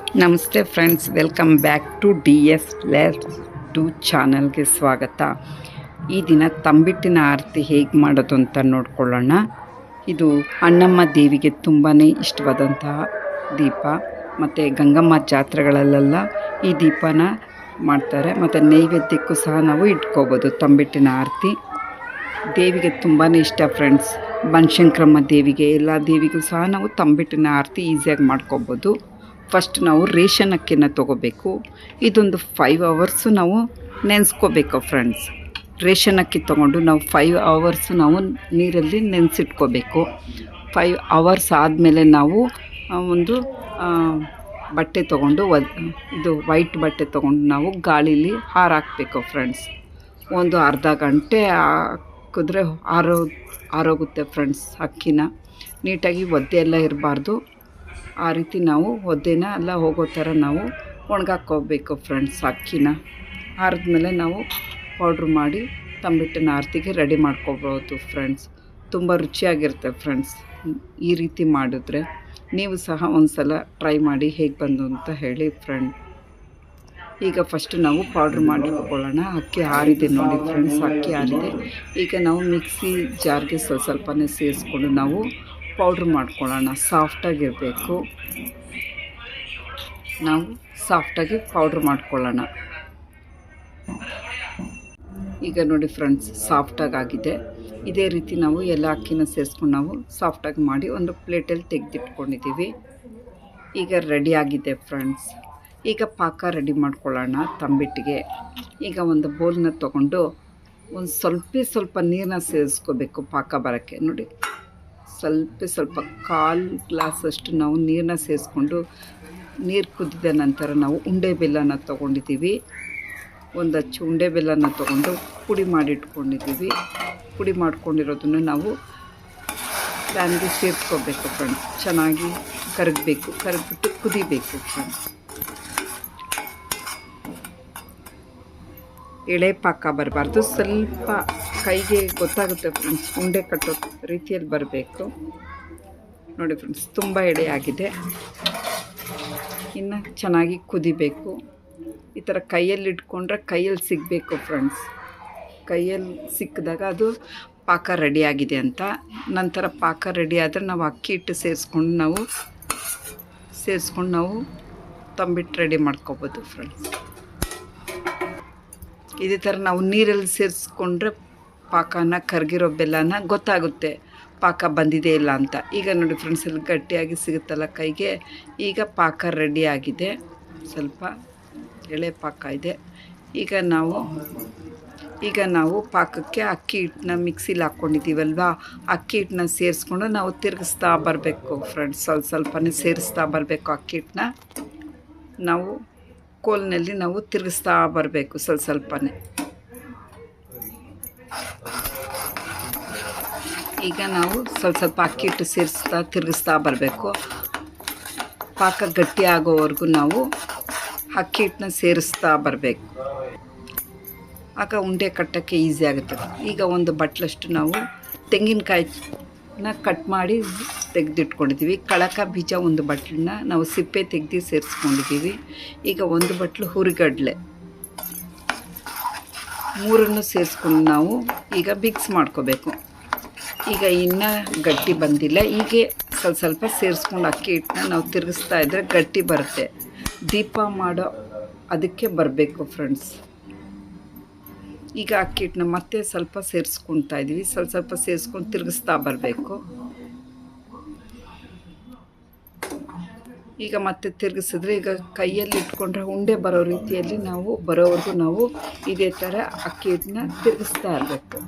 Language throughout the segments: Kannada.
ನಮಸ್ತೆ friends, welcome back to D S less to ಚಾನಲ್ಗೆ ಸ್ವಾಗತ. ಈ ದಿನ ತಂಬಿಟ್ಟಿನ ಆರತಿ ಹೇಗೆ ಮಾಡೋದು ಅಂತ ನೋಡ್ಕೊಳ್ಳೋಣ. ಇದು ಅಣ್ಣಮ್ಮ ದೇವಿಗೆ ತುಂಬಾ ಇಷ್ಟವಾದಂತಹ ದೀಪ. ಮತ್ತು ಗಂಗಮ್ಮ ಜಾತ್ರೆಗಳಲ್ಲೆಲ್ಲ ಈ ದೀಪನ ಮಾಡ್ತಾರೆ. ಮತ್ತು ನೈವೇದ್ಯಕ್ಕೂ ಸಹ ನಾವು ಇಟ್ಕೋಬೋದು ತಂಬಿಟ್ಟಿನ ಆರತಿ. ದೇವಿಗೆ ತುಂಬಾ ಇಷ್ಟ ಫ್ರೆಂಡ್ಸ್. ಬನಶಂಕ್ರಮ್ಮ ದೇವಿಗೆ, ಎಲ್ಲ ದೇವಿಗೂ ಸಹ ನಾವು ತಂಬಿಟ್ಟಿನ ಆರತಿ ಈಸಿಯಾಗಿ ಮಾಡ್ಕೋಬೋದು. ಫಸ್ಟ್ ನಾವು ರೇಷನ್ ಅಕ್ಕಿನ ತೊಗೋಬೇಕು. ಇದೊಂದು ಫೈವ್ ಅವರ್ಸು ನಾವು ನೆನೆಸ್ಕೋಬೇಕು ಫ್ರೆಂಡ್ಸ್ ರೇಷನ್ ಅಕ್ಕಿ ತೊಗೊಂಡು ನಾವು ಫೈವ್ ಅವರ್ಸು ನಾವು ನೀರಲ್ಲಿ ನೆನೆಸಿಟ್ಕೋಬೇಕು. ಫೈವ್ ಅವರ್ಸ್ ಆದಮೇಲೆ ನಾವು ಒಂದು ಬಟ್ಟೆ ತೊಗೊಂಡು ಇದು ವೈಟ್ ಬಟ್ಟೆ ತೊಗೊಂಡು ನಾವು ಗಾಳೀಲಿ ಹಾರಾಕಬೇಕು ಫ್ರೆಂಡ್ಸ್ ಒಂದು ಅರ್ಧ ಗಂಟೆ ಹಾಕಿದ್ರೆ ಆರೋ, ಆರೋಗುತ್ತೆ ಫ್ರೆಂಡ್ಸ್ ಅಕ್ಕಿನ. ನೀಟಾಗಿ ಒದ್ದೆ ಎಲ್ಲ ಇರಬಾರ್ದು. ಆ ರೀತಿ ನಾವು ಒದ್ದೆನ ಎಲ್ಲ ಹೋಗೋ ಥರ ನಾವು ಒಣಗಾಕೋಬೇಕು ಫ್ರೆಂಡ್ಸ್ ಅಕ್ಕಿನ. ಆರಿದ್ಮೇಲೆ ನಾವು ಪೌಡ್ರ್ ಮಾಡಿ ತಂಬಿಟ್ಟಿನ ಆರತಿಗೆ ರೆಡಿ ಮಾಡ್ಕೋಬೋದು ಫ್ರೆಂಡ್ಸ್ ತುಂಬ ರುಚಿಯಾಗಿರುತ್ತೆ ಫ್ರೆಂಡ್ಸ್ ಈ ರೀತಿ ಮಾಡಿದ್ರೆ ನೀವು ಸಹ ಒಂದು ಸಲ ಟ್ರೈ ಮಾಡಿ ಹೇಗೆ ಬಂದು ಅಂತ ಹೇಳಿ ಫ್ರೆಂಡ್ ಈಗ ಫಸ್ಟ್ ನಾವು ಪೌಡ್ರ್ ಮಾಡಿಟ್ಕೊಳ್ಳೋಣ ಅಕ್ಕಿ ಹಾರಿದೆ ನೋಡಿ ಫ್ರೆಂಡ್ಸ್ ಅಕ್ಕಿ ಹಾರಿದೆ ಈಗ ನಾವು ಮಿಕ್ಸಿ ಜಾರ್ಗೆ ಸ್ವಲ್ಪ ಸ್ವಲ್ಪನೇ ಸೇರಿಸ್ಕೊಂಡು ನಾವು ಪೌಡ್ರ್ ಮಾಡ್ಕೊಳ್ಳೋಣ. ಸಾಫ್ಟಾಗಿರಬೇಕು ನಾವು ಸಾಫ್ಟಾಗಿ ಪೌಡ್ರ್ ಮಾಡ್ಕೊಳ್ಳೋಣ. ಈಗ ನೋಡಿ ಫ್ರೆಂಡ್ಸ್ ಸಾಫ್ಟಾಗಿ ಆಗಿದೆ. ಇದೇ ರೀತಿ ನಾವು ಎಲ್ಲ ಅಕ್ಕಿನ ಸೇರಿಸ್ಕೊಂಡು ನಾವು ಸಾಫ್ಟಾಗಿ ಮಾಡಿ ಒಂದು ಪ್ಲೇಟಲ್ಲಿ ತೆಗೆದಿಟ್ಕೊಂಡಿದ್ದೀವಿ. ಈಗ ರೆಡಿ ಆಗಿದೆ ಫ್ರೆಂಡ್ಸ್ ಈಗ ಪಾಕ ರೆಡಿ ಮಾಡ್ಕೊಳ್ಳೋಣ ತಂಬಿಟ್ಟಿಗೆ. ಈಗ ಒಂದು ಬೌಲ್ನ ತೊಗೊಂಡು ಒಂದು ಸ್ವಲ್ಪ ಸ್ವಲ್ಪ ನೀರನ್ನ ಸೇರಿಸ್ಕೋಬೇಕು ಪಾಕ ಬರೋಕ್ಕೆ. ನೋಡಿ. ಸ್ವಲ್ಪ ಸ್ವಲ್ಪ ಕಾಲು ಗ್ಲಾಸಷ್ಟು ನಾವು ನೀರನ್ನ ಸೇರಿಸ್ಕೊಂಡು ನೀರು ಕುದಿದ ನಂತರ ನಾವು ಉಂಡೆ ಬೆಲ್ಲನ ತೊಗೊಂಡಿದ್ದೀವಿ. ಒಂದು ಅಚ್ಚು ಉಂಡೆ ಬೆಲ್ಲನ ತೊಗೊಂಡು ಪುಡಿ ಮಾಡಿಟ್ಕೊಂಡಿದ್ದೀವಿ. ಪುಡಿ ಮಾಡ್ಕೊಂಡಿರೋದನ್ನು ನಾವು ಪ್ಯಾನ್ಗೆ ಸೇರಿಸ್ಕೋಬೇಕು ಫ್ರೆಂಡ್ಸ್ ಚೆನ್ನಾಗಿ ಕರಗಬೇಕು, ಕರಗ್ಬಿಟ್ಟು ಕುದಿಬೇಕು ಫ್ರೆಂಡ್ಸ್ ಎಳೆ ಪಾಕ ಬರಬಾರ್ದು. ಸ್ವಲ್ಪ ಕೈಗೆ ಗೊತ್ತಾಗುತ್ತೆ ಫ್ರೆಂಡ್ಸ್ ಉಂಡೆ ಕಟ್ಟೋ ರೀತಿಯಲ್ಲಿ ಬರಬೇಕು. ನೋಡಿ ಫ್ರೆಂಡ್ಸ್ ತುಂಬ ಎಳೆ ಆಗಿದೆ. ಇನ್ನು ಚೆನ್ನಾಗಿ ಕುದಿಬೇಕು. ಈ ಥರ ಕೈಯಲ್ಲಿ ಇಟ್ಕೊಂಡ್ರೆ ಕೈಯಲ್ಲಿ ಸಿಗಬೇಕು ಫ್ರೆಂಡ್ಸ್ ಕೈಯಲ್ಲಿ ಸಿಕ್ಕಿದಾಗ ಅದು ಪಾಕ ರೆಡಿ ಆಗಿದೆ ಅಂತ. ನಂತರ ಪಾಕ ರೆಡಿ ಆದರೆ ನಾವು ಅಕ್ಕಿ ಹಿಟ್ಟು ಸೇರಿಸ್ಕೊಂಡು ನಾವು ಸೇರಿಸ್ಕೊಂಡು ನಾವು ತಂಬಿಟ್ಟು ರೆಡಿ ಮಾಡ್ಕೋಬೋದು ಫ್ರೆಂಡ್ಸ್ ಇದೇ ಥರ ನಾವು ನೀರಲ್ಲಿ ಸೇರಿಸ್ಕೊಂಡ್ರೆ ಪಾಕನ ಕರಗಿರೋ ಬೆಲ್ಲನ ಗೊತ್ತಾಗುತ್ತೆ, ಪಾಕ ಬಂದಿದೆ ಇಲ್ಲ ಅಂತ. ಈಗ ನೋಡಿ ಫ್ರೆಂಡ್ಸ್ ಇಲ್ಲಿ ಗಟ್ಟಿಯಾಗಿ ಸಿಗುತ್ತಲ್ಲ ಕೈಗೆ. ಈಗ ಪಾಕ ರೆಡಿ ಆಗಿದೆ. ಸ್ವಲ್ಪ ಎಳೆ ಪಾಕ ಇದೆ. ಈಗ ನಾವು ಈಗ ನಾವು ಪಾಕಕ್ಕೆ ಅಕ್ಕಿ ಹಿಟ್ಟನ್ನ ಮಿಕ್ಸಿಲಿ ಹಾಕ್ಕೊಂಡಿದ್ದೀವಲ್ವಾ? ಅಕ್ಕಿ ಹಿಟ್ಟನ್ನ ಸೇರಿಸ್ಕೊಂಡು ನಾವು ತಿರುಗಿಸ್ತಾ ಬರಬೇಕು ಫ್ರೆಂಡ್ಸ್ ಸ್ವಲ್ಪ ಸ್ವಲ್ಪನೇ ಸೇರಿಸ್ತಾ ಬರಬೇಕು ಅಕ್ಕಿ ಹಿಟ್ಟನ್ನ. ನಾವು ಕೋಲ್ನಲ್ಲಿ ನಾವು ತಿರುಗಿಸ್ತಾ ಬರಬೇಕು ಸ್ವಲ್ಪ ಸ್ವಲ್ಪನೇ. ಈಗ ನಾವು ಸ್ವಲ್ಪ ಸ್ವಲ್ಪ ಅಕ್ಕಿ ಹಿಟ್ಟು ಸೇರಿಸ್ತಾ ತಿರುಗಿಸ್ತಾ ಬರಬೇಕು. ಪಾಕ ಗಟ್ಟಿ ಆಗೋವರೆಗೂ ನಾವು ಅಕ್ಕಿ ಹಿಟ್ಟನ್ನ ಸೇರಿಸ್ತಾ ಬರಬೇಕು. ಆಗ ಉಂಡೆ ಕಟ್ಟೋಕ್ಕೆ ಈಸಿ ಆಗುತ್ತೆ. ಈಗ ಒಂದು ಬಟ್ಲಷ್ಟು ನಾವು ತೆಂಗಿನಕಾಯಿನ ಕಟ್ ಮಾಡಿ ತೆಗೆದಿಟ್ಕೊಂಡಿದ್ದೀವಿ. ಕಳಕ ಬೀಜ ಒಂದು ಬಟ್ಲನ್ನ ನಾವು ಸಿಪ್ಪೆ ತೆಗೆದು ಸೇರಿಸ್ಕೊಂಡಿದ್ದೀವಿ. ಈಗ ಒಂದು ಬಟ್ಲು ಹುರಿಗಡಲೆ. ಮೂರನ್ನು ಸೇರಿಸ್ಕೊಂಡು ನಾವು ಈಗ ಮಿಕ್ಸ್ ಮಾಡ್ಕೋಬೇಕು. ಈಗ ಇನ್ನು ಗಟ್ಟಿ ಬಂದಿಲ್ಲ. ಹೀಗೆ ಸ್ವಲ್ಪ ಸ್ವಲ್ಪ ಸೇರಿಸ್ಕೊಂಡು ಅಕ್ಕಿ ಹಿಟ್ಟನ್ನ ನಾವು ತಿರುಗಿಸ್ತಾ ಇದ್ದರೆ ಗಟ್ಟಿ ಬರುತ್ತೆ. ದೀಪ ಮಾಡೋ ಅದಕ್ಕೆ ಬರಬೇಕು ಫ್ರೆಂಡ್ಸ್ ಈಗ ಅಕ್ಕಿ ಹಿಟ್ಟನ್ನ ಮತ್ತೆ ಸ್ವಲ್ಪ ಸೇರಿಸ್ಕೊಳ್ತಾ ಇದ್ದೀವಿ ಸ್ವಲ್ಪ ಸ್ವಲ್ಪ ಸೇರಿಸ್ಕೊಂಡು ತಿರುಗಿಸ್ತಾ ಬರಬೇಕು. ಈಗ ಮತ್ತೆ ತಿರುಗಿಸಿದ್ರೆ ಈಗ ಕೈಯಲ್ಲಿ ಇಟ್ಕೊಂಡ್ರೆ ಉಂಡೆ ಬರೋ ರೀತಿಯಲ್ಲಿ ನಾವು, ಬರೋವರೆಗೂ ನಾವು ಇದೇ ಥರ ಅಕ್ಕಿ ಹಿಟ್ಟನ್ನ ತಿರುಗಿಸ್ತಾ ಇರಬೇಕು.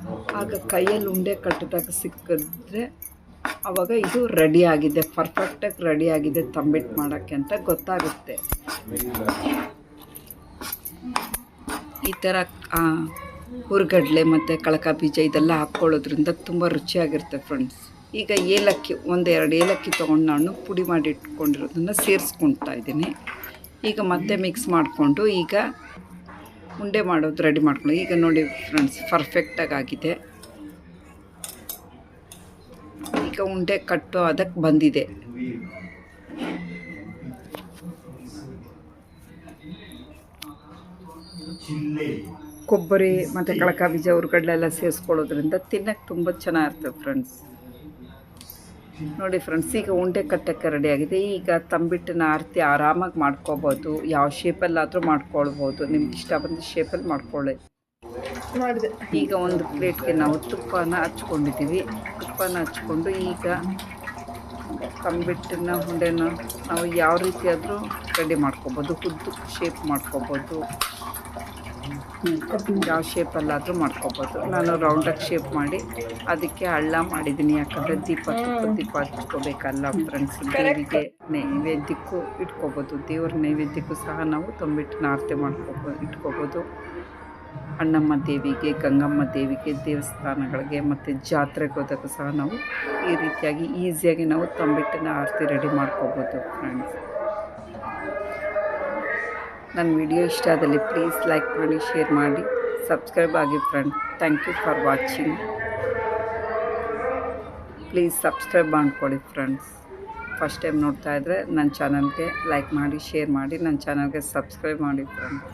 ಆಗ ಕೈಯಲ್ಲಿ ಉಂಡೆ ಕಟ್ಟಿದಾಗ ಸಿಕ್ಕಿದ್ರೆ ಆವಾಗ ಇದು ರೆಡಿ ಆಗಿದೆ. ಪರ್ಫೆಕ್ಟಾಗಿ ರೆಡಿ ಆಗಿದೆ ತಂಬಿಟ್ಟು ಮಾಡೋಕ್ಕೆ ಅಂತ ಗೊತ್ತಾಗುತ್ತೆ. ಈ ಥರ ಹುರಿಗಡಲೆ ಮತ್ತು ಕಳಕ ಬೀಜ ಇದೆಲ್ಲ ಹಾಕ್ಕೊಳ್ಳೋದ್ರಿಂದ ತುಂಬ ರುಚಿಯಾಗಿರುತ್ತೆ ಫ್ರೆಂಡ್ಸ್ ಈಗ ಏಲಕ್ಕಿ ಒಂದೆರಡು ಏಲಕ್ಕಿ ತೊಗೊಂಡು ನಾನು ಪುಡಿ ಮಾಡಿ ಇಟ್ಕೊಂಡಿರೋದನ್ನು ಸೇರಿಸ್ಕೊಳ್ತಾ ಇದ್ದೀನಿ. ಈಗ ಮತ್ತೆ ಮಿಕ್ಸ್ ಮಾಡಿಕೊಂಡು ಈಗ ಉಂಡೆ ಮಾಡೋದು ರೆಡಿ ಮಾಡ್ಕೊಂಡು ಈಗ ನೋಡಿ ಫ್ರೆಂಡ್ಸ್ ಪರ್ಫೆಕ್ಟಾಗಿ ಆಗಿದೆ. ಈಗ ಉಂಡೆ ಕಟ್ಟು ಅದಕ್ಕೆ ಬಂದಿದೆ. ಕೊಬ್ಬರಿ ಮತ್ತು ಕಳಕ ಬೀಜ ಎಲ್ಲ ಸೇರಿಸ್ಕೊಳ್ಳೋದ್ರಿಂದ ತಿನ್ನಕ್ಕೆ ತುಂಬ ಚೆನ್ನಾಗಿರ್ತದೆ ಫ್ರೆಂಡ್ಸ್ ನೋಡಿ ಫ್ರೆಂಡ್ಸ್ ಈಗ ಉಂಡೆ ಕಟ್ಟಕ್ಕೆ ರೆಡಿ ಆಗಿದೆ. ಈಗ ತಂಬಿಟ್ಟನ್ನ ಆರತಿ ಆರಾಮಾಗಿ ಮಾಡ್ಕೋಬೋದು. ಯಾವ ಶೇಪಲ್ಲಾದರೂ ಮಾಡ್ಕೊಳ್ಬೋದು. ನಿಮ್ಗೆ ಇಷ್ಟ ಬಂದ ಶೇಪಲ್ಲಿ ಮಾಡ್ಕೊಳ್ಳಿ. ಮಾಡಿದೆ. ಈಗ ಒಂದು ಪ್ಲೇಟ್ಗೆ ನಾವು ತುಪ್ಪನ ಹಚ್ಕೊಂಡಿದ್ದೀವಿ. ತುಪ್ಪನ ಹಚ್ಕೊಂಡು ಈಗ ತಂಬಿಟ್ಟನ್ನ ಉಂಡೆನ ನಾವು ಯಾವ ರೀತಿಯಾದರೂ ರೆಡಿ ಮಾಡ್ಕೊಬೋದು. ಉದ್ದು ಶೇಪ್ ಮಾಡ್ಕೊಬೋದು. ಯಾವ ಶೇಪಲ್ಲಾದರೂ ಮಾಡ್ಕೊಬೋದು. ನಾನು ರೌಂಡಾಗಿ ಶೇಪ್ ಮಾಡಿ, ಅದಕ್ಕೆ ಹಳ್ಳ ಮಾಡಿದ್ದೀನಿ. ಯಾಕಂದರೆ ದೀಪ ದೀಪ ಹಚ್ಕೋಬೇಕಲ್ಲ ಫ್ರೆಂಡ್ಸ್ ದೇವಿಗೆ ನೈವೇದ್ಯಕ್ಕೂ ಇಟ್ಕೋಬೋದು. ದೇವ್ರ ನೈವೇದ್ಯಕ್ಕೂ ಸಹ ನಾವು ತಂಬಿಟ್ಟು ಆರತಿ ಮಾಡ್ಕೋಬೋದು ಇಟ್ಕೋಬೋದು. ಅಣ್ಣಮ್ಮ ದೇವಿಗೆ, ಗಂಗಮ್ಮ ದೇವಿಗೆ, ದೇವಸ್ಥಾನಗಳಿಗೆ ಮತ್ತು ಜಾತ್ರೆಗೆ ಹೋದಾಗ ಸಹ ನಾವು ಈ ರೀತಿಯಾಗಿ ಈಸಿಯಾಗಿ ನಾವು ತಂಬಿಟ್ಟಿನ ಆರತಿ ರೆಡಿ ಮಾಡ್ಕೋಬೋದು ಫ್ರೆಂಡ್ಸ್ ನನ್ನ ವಿಡಿಯೋ ಇಷ್ಟ ಆದಲ್ಲಿ ಪ್ಲೀಸ್ ಲೈಕ್ ಮಾಡಿ ಶೇರ್ ಮಾಡಿ ಸಬ್ಸ್ಕ್ರೈಬ್ ಆಗಿ friend thank you for watching please subscribe ಮಾಡಿಕೊಡಿ ಫ್ರೆಂಡ್ಸ್ ಫಸ್ಟ್ ಟೈಮ್ ನೋಡ್ತಾ ಇದ್ದರೆ ನನ್ನ ಚಾನಲ್ಗೆ ಲೈಕ್ ಮಾಡಿ ಶೇರ್ ಮಾಡಿ, ನನ್ನ ಚಾನಲ್ಗೆ ಸಬ್ಸ್ಕ್ರೈಬ್ ಮಾಡಿ ಫ್ರೆಂಡ್ಸ್